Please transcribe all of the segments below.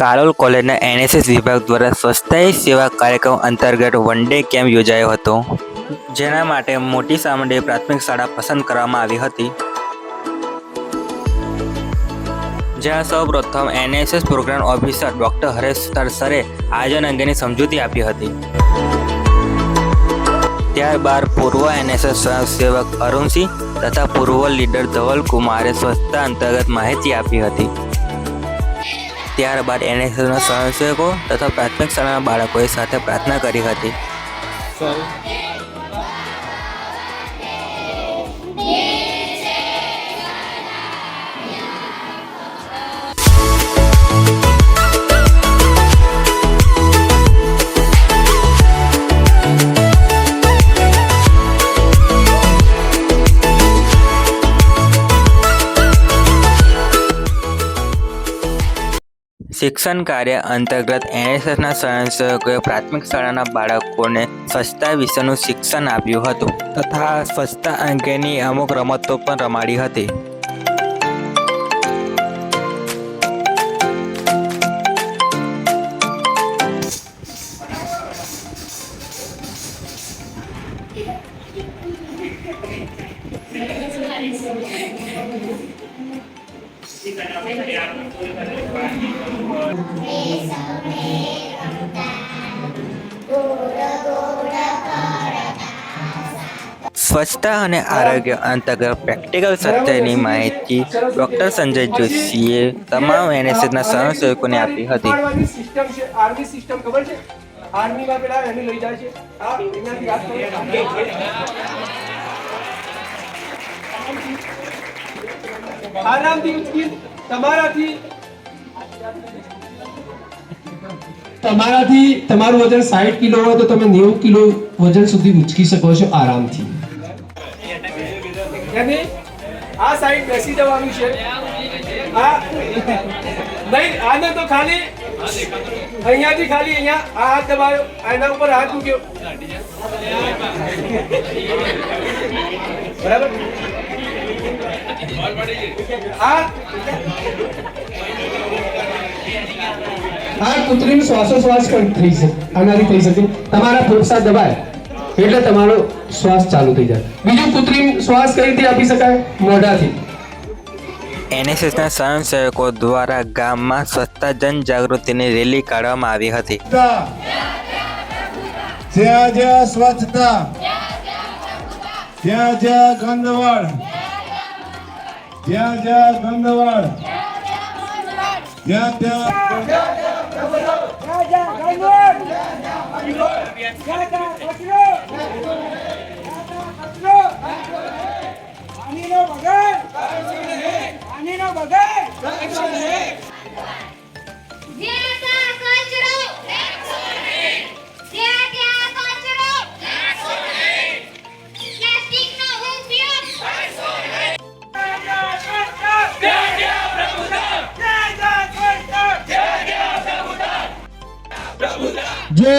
કાલોલ કોલેજના એનએસએસ વિભાગ દ્વારા સ્વચ્છતા સેવા કાર્યક્રમ અંતર્ગત વન ડે કેમ્પ યોજાયો હતો. જેના માટે મોટી સામંડી પ્રાથમિક શાળા પસંદ કરવામાં આવી હતી. જ્યાં સૌ પ્રથમ NSS programme officer doctor Haresh Sutar સરે આયોજન અંગેની સમજૂતી આપી હતી. ત્યારબાદ પૂર્વ એનએસએસ સ્વયંસેવક અરુણસિંહ તથા પૂર્વ લીડર ધવલ કુમારે સ્વચ્છતા અંતર્ગત માહિતી આપી હતી. ત્યારબાદ એનએસએસના સ્વયંસેવકો તથા પ્રાથમિક શાળાના બાળકોએ સાથે પ્રાર્થના કરી હતી. શિક્ષણ કાર્ય અંતર્ગત એનએસએસના સ્વયંસેવકોએ પ્રાથમિક શાળાના બાળકોને સ્વચ્છતા વિશેનું શિક્ષણ આપ્યું હતું તથા સ્વચ્છતા અંગેની અમુક રમતો પણ રમાડી હતી. સ્વચ્છતા અને આરોગ્ય અંતર્ગત પ્રેક્ટિકલ સત્યની માહિતી ડોક્ટર સંજય જોશીએ તમામ એનએસએસના સ્વયંસેવકોને આપી હતી. આર્મીમાં પેલા એને લઈ જાય છે. હા, એનાથી વાત આરામથી ઉચકી તમારાથી તમારાથી તમારું વજન 60 કિલો હોય તો તમે 90 કિલો વજન સુધી ઉચકી શકો છો આરામથી. યાની આ સાઈડ બેસી જવાનું છે. આ નહીં આને તો ખાલી અહીંયાથી ખાલી અહીંયા આ હાથ દબાયો આના ઉપર હાથ મૂક્યો. બરાબર? આ કૃત્રિમ શ્વાસોશ્વાસ થઈ શકે આનાથી થઈ શકે. તમારા ફેફસા દબાય એટલે તમારો શ્વાસ ચાલુ થઈ જાય. બીજું કૃત્રિમ શ્વાસ કઈ રીતે આપી શકાય? મોઢાથી. એનએસએસના સ્વયંસેવકો દ્વારા ગામમાં સ્વચ્છતા જનજાગૃતિની રેલી કાઢવામાં આવી હતી. જ્યાં જ્યાં સ્વચ્છતા જ્યાં જ્યાં ગંદવાડ જ્યાં જ્યાં ગંદવાડ જ્યાં ત્યાં જ્યાં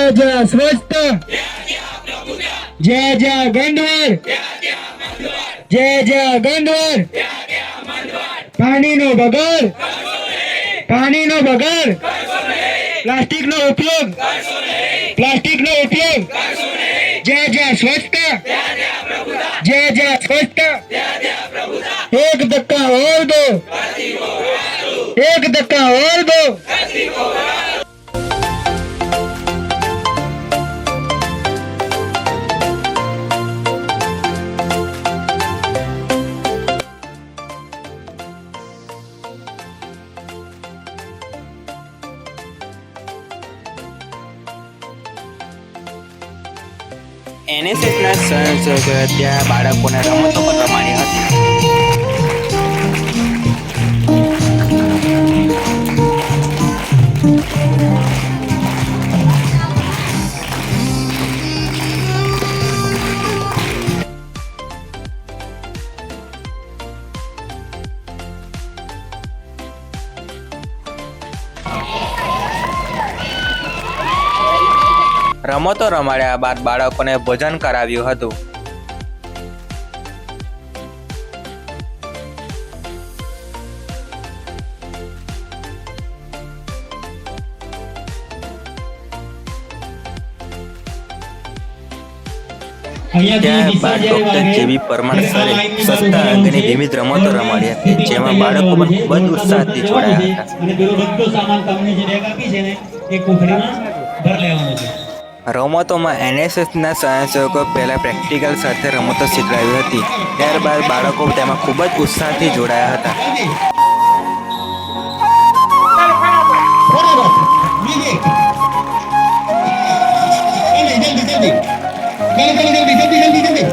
જય જય શ્રેષ્ઠ. જય જય ગંડવર. જય જય ગંડવર. પાણીનો બગર પાણીનો બગર પ્લાસ્ટિક નો ઉપયોગ. પ્લાસ્ટિક નો ઉપયોગ. જય જય સ્વચ્છતા જય જય સ્વચ્છતા એક ધક્કા ઓર દો. એક ધક્કા ઓર દો. એનએસએસના સ્વયંસેવકોએ ત્યાં બાળકોને રમતો પણ રમાડી હતી. રમતો રમાડ્યા બાદ બાળકોને ભોજન કરાવ્યું હતું. ત્યાં બાદ જેવી પરમાર સરે સસ્તા અંગની વિવિધ રમતો રમાડી હતી જેમાં બાળકો ખૂબ જ ઉત્સાહથી જોડાયા હતા. છે. રમતોમાં એનએસએસના સ્વયંસેવકો પહેલાં પ્રેક્ટિકલ સાથે રમતો શીખવાડી હતી. ત્યારબાદ બાળકો તેમાં ખૂબ જ ઉત્સાહથી જોડાયા હતા. બરાબર. બીજી. જલ્દી જલ્દી.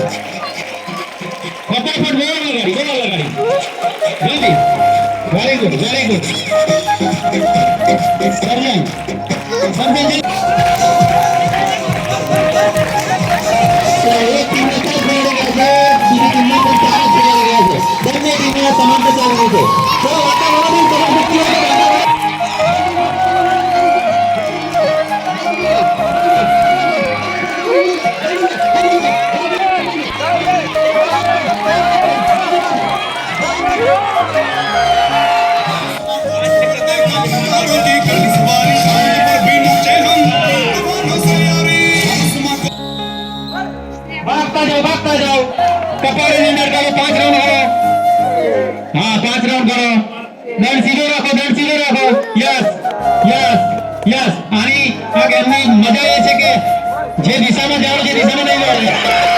સમાન ચાલી છે તો વાતાવરણ તમામ ભાગતા જાઓ ભાગતા જાઓ. કપાળીની અંદર પાંચ રાઉન્ડ હા, પાંચ રાઉન્ડ કરો. દંડ સીધો રાખો દંડ સીધો રાખો. યસ યસ યસ આની આ ગેમની મજા એ છે કે જે દિશામાં જાઓ, જે દિશામાં નહીં જાઓ.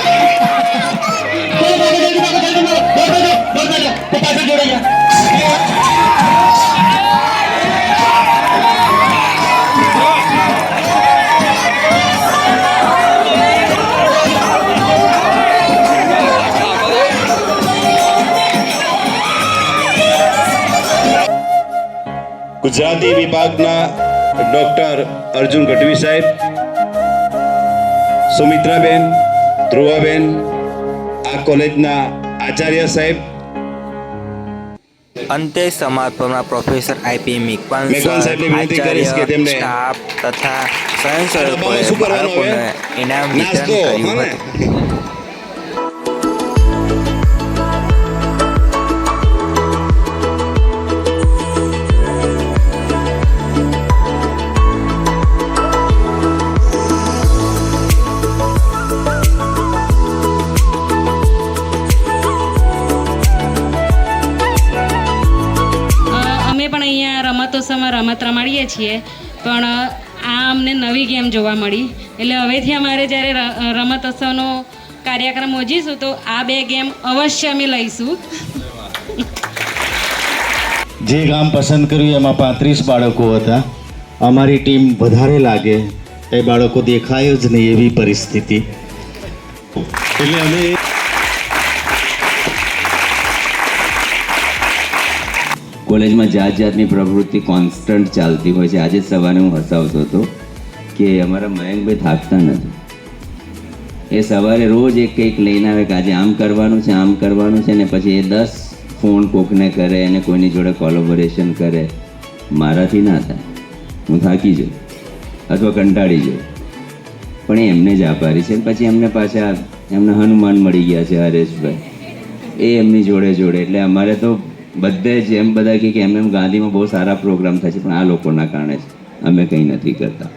ગુજરાતી વિભાગના ડોક્ટર અર્જુન ગઢવી સાહેબ સુમિત્રાબેન ધ્રુવાબેન આ કોલેજના આચાર્ય સાહેબ. અંતે સમાપનમાં પ્રોફેસર આઈપી મિકવાન તેમને સ્ટાફ તથા સ્વયંસેવકોએ બાળકોને ઇનામ વિતરણ કર્યું હતું. રમતોત્સવમાં રમત રમાડીએ છીએ, પણ આ અમને નવી ગેમ જોવા મળી. એટલે હવેથી અમારે જ્યારે રમત રમતોત્સવનો કાર્યક્રમ યોજીશું, તો આ બે ગેમ અવશ્ય અમે લઈશું. જે ગામ પસંદ કર્યું એમાં પાંત્રીસ બાળકો હતા. અમારી ટીમ વધારે લાગે, એ બાળકો દેખાય જ નહીં એવી પરિસ્થિતિ. એટલે અમે કોલેજમાં જાત જાતની પ્રવૃત્તિ કોન્સ્ટન્ટ ચાલતી હોય છે. આજે સવારે હું હસાવતો હતો કે અમારા મયંકભાઈ થાકતા નથી. એ સવારે રોજ એક કંઈક લઈને આવે કે આજે આમ કરવાનું છે, આમ કરવાનું છે ને પછી એ દસ ફોન કોકને કરે અને કોઈની જોડે કોલોબોરેશન કરે. મારાથી ના થાય. હું થાકી જાઉં અથવા કંટાળી જાઉં. પણ એમને જ આભારી છે. પછી એમને પાછા એમને હનુમાન મળી ગયા છે હરેશભાઈ. એ એમની જોડે જોડે. એટલે અમારે તો બધે જ એમ બધા કે એમ એમ ગાંધીમાં બહુ સારા પ્રોગ્રામ થાય છે પણ આ લોકોના કારણે જ અમે કંઈ નથી કરતા.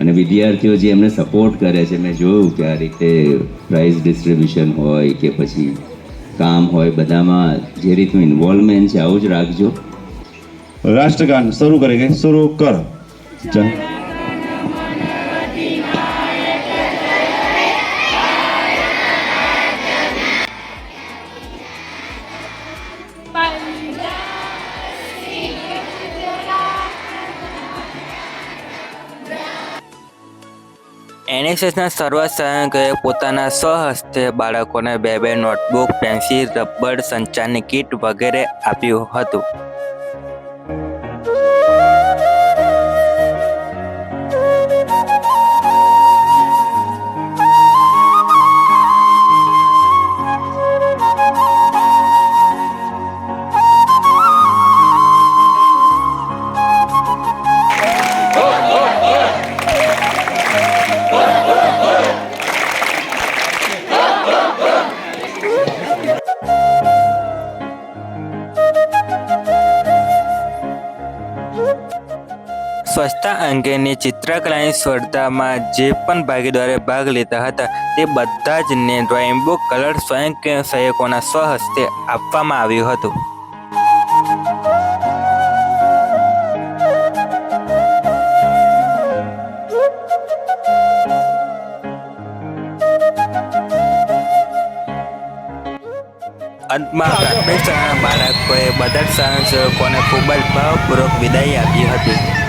અને વિદ્યાર્થીઓ જે એમને સપોર્ટ કરે છે મેં જોયું કે આ રીતે પ્રાઇઝ ડિસ્ટ્રીબ્યુશન હોય કે પછી કામ હોય બધામાં જે રીતનું ઇન્વોલ્વમેન્ટ છે આવું જ રાખજો. રાષ્ટ્રગાન શરૂ કરે કે શરૂ કર. ચાલ એનએસએસના સર્વ સૈનિકોએ પોતાના સ્વહસ્તે બાળકોને બે બે નોટબુક પેન્સિલ રબર સંચારની કીટ વગેરે આપ્યું હતું. સ્વચ્છતા અંગેની ચિત્રકલાની સ્પર્ધામાં જે પણ ભાગીદારે ભાગ લેતા હતા, તે બધા જને ડ્રોઈંગ બુક કલર સ્વયંસેવકોના સ્વહસ્તે આપવામાં આવ્યું હતું. અંતમાં પ્રાથમિક શાળાના બાળકોએ બધા જ સ્વયંસેવકોને ખૂબ જ ભાવપૂર્વક વિદાય આપી હતી.